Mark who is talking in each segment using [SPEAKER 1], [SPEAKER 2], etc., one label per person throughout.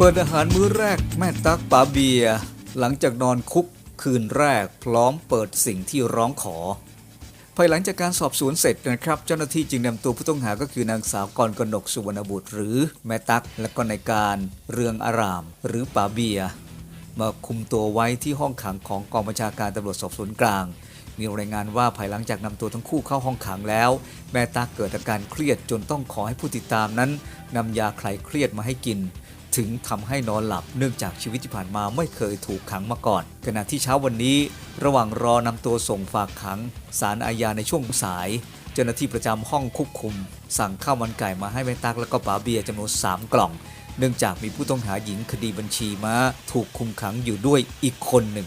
[SPEAKER 1] เปิดอาหารมื้อแรกแม่ตักป๋าเบียร์หลังจากนอนคุกคืนแรกพร้อมเปิดสิ่งที่ร้องขอ ภายหลังจากการสอบสวนเสร็จนะครับ เจ้าหน้าที่จึงนำตัวผู้ต้องหาก็คือนางสาวกรกนกสุวรรณบุตร หรือแม่ตักและก็ในการเรืองอาราม หรือป๋าเบียร์มาคุมตัวไว้ที่ห้องขังของกองบัญชาการตำรวจสอบสวนกลางมีรายงานว่าภายหลังจากนำตัวทั้งคู่เข้าห้องขังแล้ว แม่ตักเกิดอาการเครียดจนต้องขอให้ผู้ติดตามนั้นนำยาคลายเครียดมาให้กิน ถึงทำให้นอนหลับเนื่องจากชีวิตที่ผ่านมาไม่เคยถูกขังมาก่อน ขณะที่เช้าวันนี้ระหว่างรอนำตัวส่งฝากขังศาลอาญาในช่วงสาย เจ้าหน้าที่ประจำห้องควบคุม สั่งข้าวมันไก่มาให้แม่ตักและก็ป๋าเบียร์จำนวน3 กล่อง เนื่องจากมีผู้ต้องหาหญิงคดีบัญชีมาถูกคุมขังอยู่ด้วยอีกคนหนึ่ง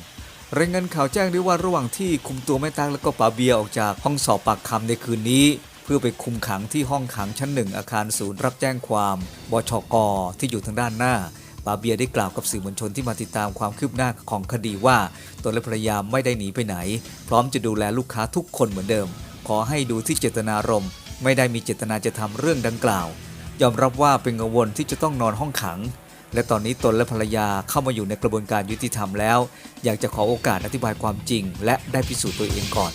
[SPEAKER 1] รายงานข่าวแจ้งด้วยว่าระหว่างที่คุมตัวแม่ตั๊กและก็ป๋าเบียออกจากห้องสอบปากคำในคืนนี้ พื่อไปคุมขังที่ห้องขังชั้นหนึ่งอาคารศูนย์รับแจ้งความบชกที่อยู่ทางด้านหน้าปาเบียได้กล่าวกับสื่อมวลชนที่มาติดตามความคืบหน้าของคดีว่าตนและภรรยาไม่ได้หนีไปไหน พร้อมจะดูแลลูกค้าทุกคนเหมือนเดิม ขอให้ดูที่เจตนารมณ์ไม่ได้มีเจตนาจะทำเรื่องดังกล่าว ยอมรับว่าเป็นกังวลที่จะต้องนอนห้องขัง และตอนนี้ตนและภรรยาเข้ามาอยู่ในกระบวนการยุติธรรมแล้ว อยากจะขอโอกาสอธิบายความจริง และได้พิสูจน์ตัวเองก่อน